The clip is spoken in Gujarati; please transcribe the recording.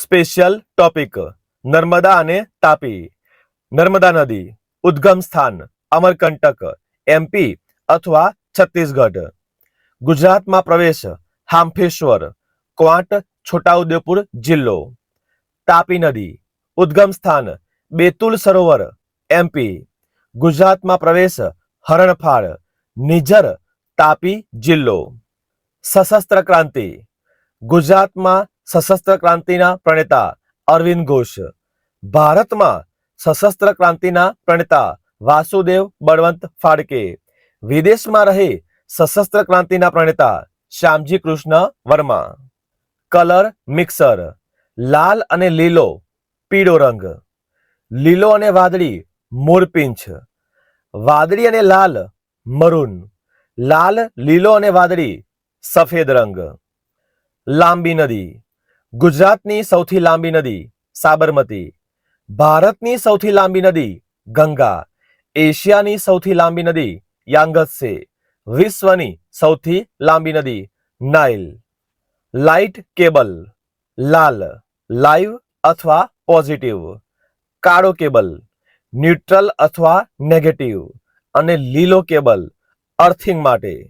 સ્પેશિયલ ટોપિક નર્મદા અને તાપી નર્મદા નદી ઉદ્ગમ સ્થાન અમરકંટક એમપી અથવા છત્તીસગઢ ગુજરાતમાં પ્રવેશ હામફેશ્વર ક્વાંટ છોટાઉદેપુર જિલ્લો તાપી નદી ઉદ્ગમ સ્થાન બેતુલ સરોવર એમપી ગુજરાતમાં પ્રવેશ હરણફાળ નિઝર તાપી જિલ્લો સશસ્ત્ર ક્રાંતિ ગુજરાતમાં સશસ્ત્ર ક્રાંતિના પ્રણેતા અરવિંદ ઘોષ. ભારતમાં સશસ્ત્ર ક્રાંતિના પ્રણેતા વાસુદેવ બળવંત ફાળકે વિદેશમાં રહે સશસ્ત્ર ક્રાંતિના પ્રણેતા શ્યામજી કૃષ્ણ વર્મા. કલર મિક્સર, લાલ અને લીલો, પીળો રંગ. લીલો અને વાદળી મોરપીંછ વાદળી અને લાલ, મરૂન. લાલ, લીલો અને વાદળી, સફેદ રંગ. લાંબી નદી. ગુજરાતની સૌથી લાંબી નદી, સાબરમતી. ભારતની સૌથી લાંબી નદી, ગંગા. એશિયાની સૌથી લાંબી નદી, યાંગત્સે. વિશ્વની સૌથી લાંબી નદી, નાઇલ. લાઇટ કેબલ, લાલ લાઈવ અથવા પોઝિટિવ. કાળો કેબલ, ન્યુટ્રલ અથવા નેગેટિવ. અને લીલો કેબલ, અર્થિંગ માટે.